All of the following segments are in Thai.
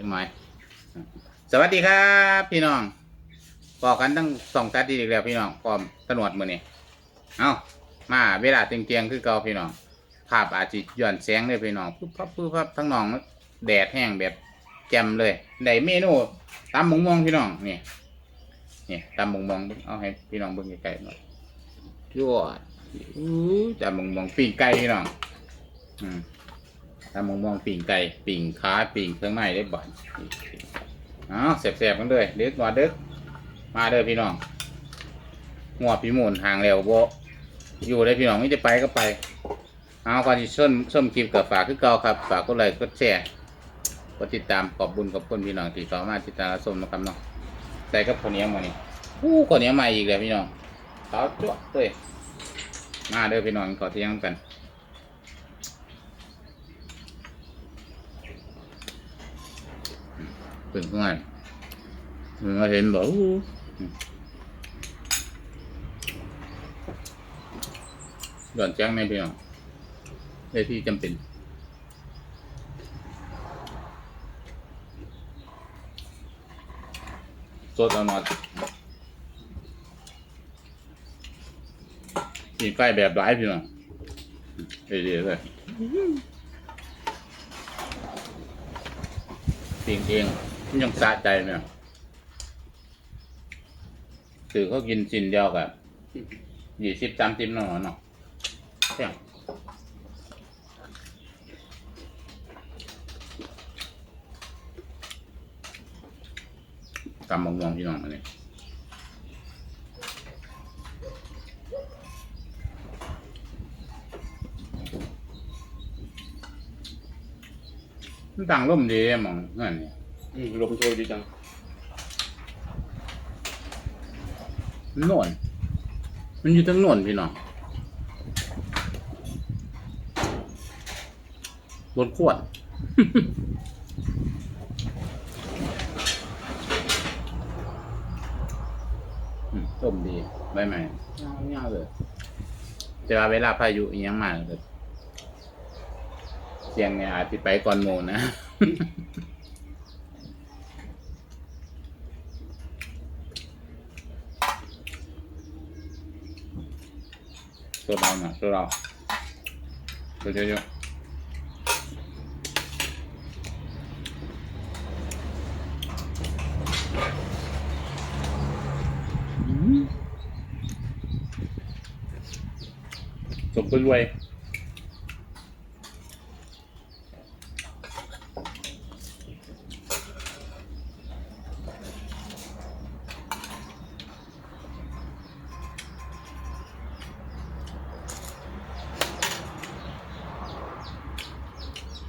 จังหน่อย สวัสดีครับ พี่น้องบอกกันตั้งสองตัดดีอีกแล้วพี่น้องพร้อมตำรวจมือนี่เอามาเวลาเตียงๆคือเก่าพี่น้อง ภาพอาจจะย้อนแสงเลยพี่น้องปุ๊บปั๊บปุ๊บปั๊บทั้งน้องแดดแห้งแบบแจ่มเลยได้เมนูตำมงมองพี่น้องนี่นี่ตำมงมองเอาให้พี่น้องเบิ่งไกลๆหน่อยยั่วอู้ตำมงมองปีงไก่พี่น้อง อืม ตำมองมองปีงไก่ปีงขาปีงเครื่องในได้บ่อยเอาเสียบๆกันเลยเด็กว่าเด็กมาเด้อพี่น้องหัวพี่มุนห่างแล้วบ่อยู่ได้พี่น้องไม่จะไปก็ไปเอาก่อนที่ส้มส้มคลิปกับฝากคือเก่าครับฝากกดไลค์กดแชร์กดติดตามขอบบุญขอบคุณพี่น้องที่เข้ามาติดตามรับชมนะครับเนาะใส่กับข้าวเนียมานี่อู้ข้าวเนียวใหม่อีกแล้วพี่น้องเขาจ้วะเลยมาเด้อพี่น้องขอเที่ยงกัน เพิ่งง่ายเพิ่งมาเห็นบอกอู้หย่อนแจ้งไหมพี่น้องเวทีจำเป็นสดเอาหน่อยกินไก่แบบร้ายพี่น้องเรื่อยๆเลยปิงเอง มันยังสะใจเนี่ยคือเขากินสินเดียวกับยี่สิบสามสิบหน่อเนาะใช่ตำมะม่วงพี่น้องอันนี้มันต่างร่มดีมองนั่นนี่ อืมลมโชยดีจังมันโน่นมันอยู่ทั้งโน่นพี่น้องบนขวด อืมต้มดีใบใหม่เงาๆเลยแต่ว่าเวลาพายุอหยังมาก็เสียงเนี่ยอาจจะไปก่อนโมนะ ตัวเราหน่อยตัวเราโซเยอะๆอืมสมเป็นรวย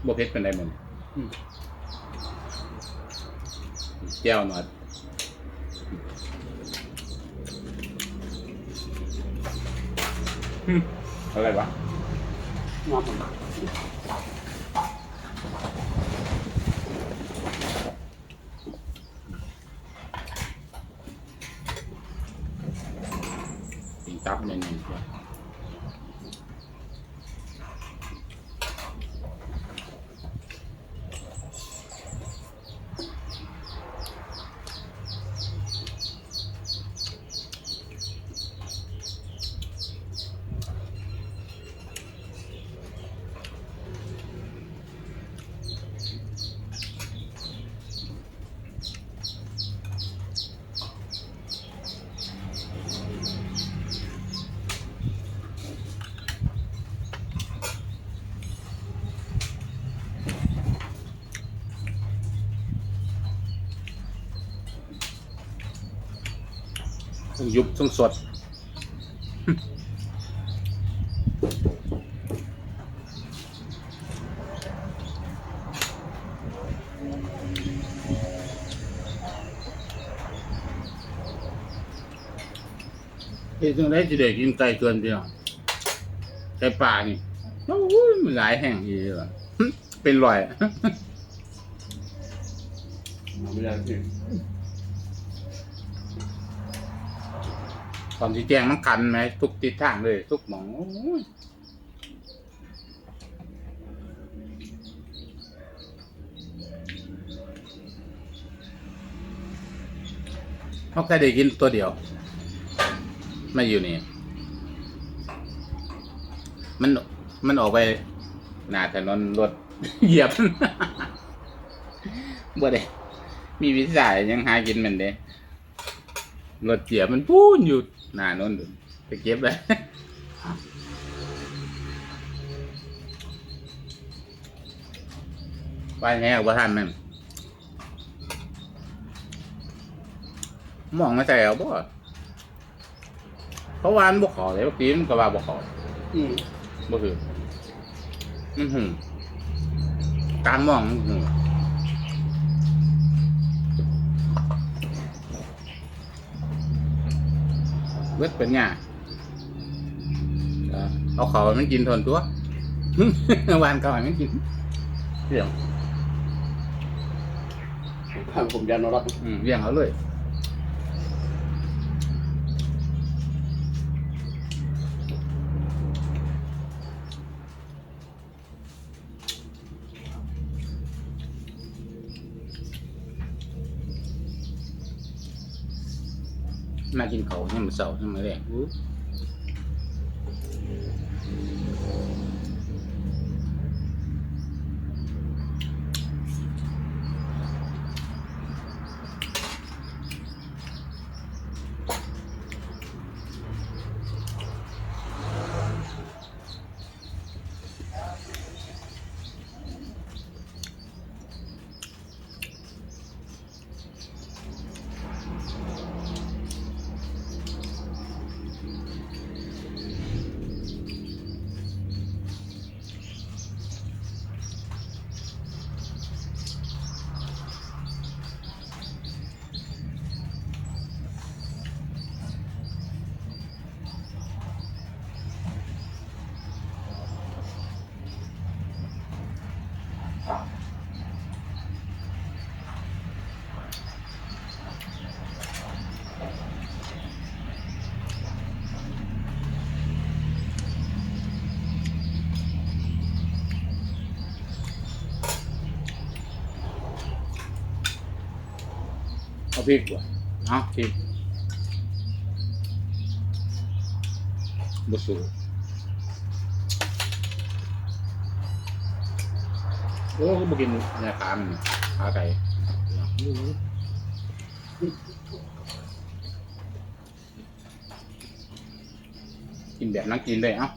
บวเพชรเป็นไรหมดอืมแก้วหน่อยอืมอะไรวะงามผมติงตับเน่นๆด้วยต้ องยุบต้งสดเฮ้ยจังได้จะได้กินไก่เกินเดียวไก่ป่านี่โอ้ยมันหลายแห่งอีกว่ะเป็นรอย ไม่ได้สิ ตอนที่แจ้งมันกันไหมทุกทิศทางเลย ทุกหมองเขาแค่ได้กินตัวเดียว ไม่อยู่นี่ มันมันออกไปหนาถนนรถเหยียบบ่ได้มีวิสัยยังหากินเหมือนเด้รถเหยียบมันพูนอยู่ หน้าโนนดูไปเก็บเลยไปแง่ว่าท่านแม่นมองมาใส่เอาบ่เพราะวามันบ่ขอเลยบางทีมันก็ว่าบ่ขออืมบ่คือมันหึงการมองมันหึง บิดเป็นไงเอาเขามันกินทนตัววานเขาให้มันกินเรื่องข้างผมยันนอรัตอืมเลี้ยงเอาเลย มากินเขาเนี่ยมันเสาร์เนี่ยมันแรงอู้ เอาพริกว่ะเอาพริกบุสู อ้ก็บ่กินเนื้อขามันนี่ขาไก่กินแบบนักกินได้เอ้า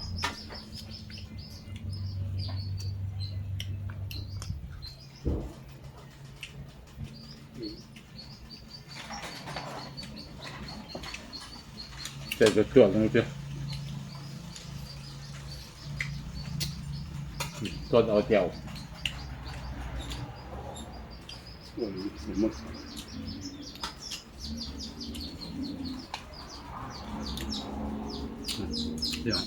เสร็จก็จวดเลยเจ้าต้นเอาเจียว โอ้ยหมดเดี๋ยว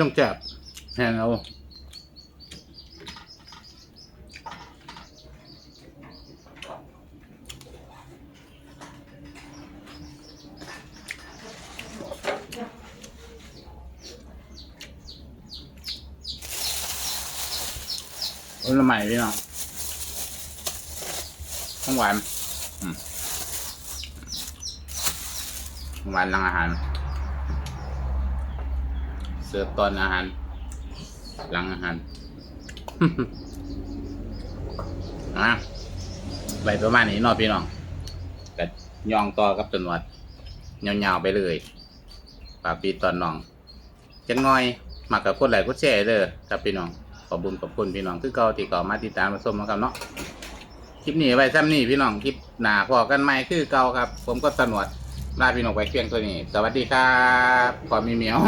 ต้องแจบแทนเอา ผลไม้พี่น้องของหวานของหวานหลังอาหาร เสิร์ฟตอนอาหาร หลังอาหารอะไปประมาณนี้เนอพี่น้องก็ย่องต่อกับตำรวจยาวๆไปเลยปากปีตอนน้องจังน้อยมากกับคนไหลกดแชร์เด้อครับพี่น้อง ขอบคุญขอบคุณพี่น้องคือเก่าที่เก่ามาติดตามมาชมนะครับเนาะคลิปนี้ไว้ซ้ำนี่พี่น้องคลิปหน้าพอกันใหม่คือเก่าครับ ผมก็ตำรวจลาพี่น้องไปเพียงตัวนี้ สวัสดีครับขอมีเมียว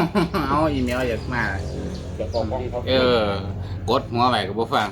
เอาอีเมลอยากมาจะฟ้องเขาเออกดหัวไปกับบุฟัง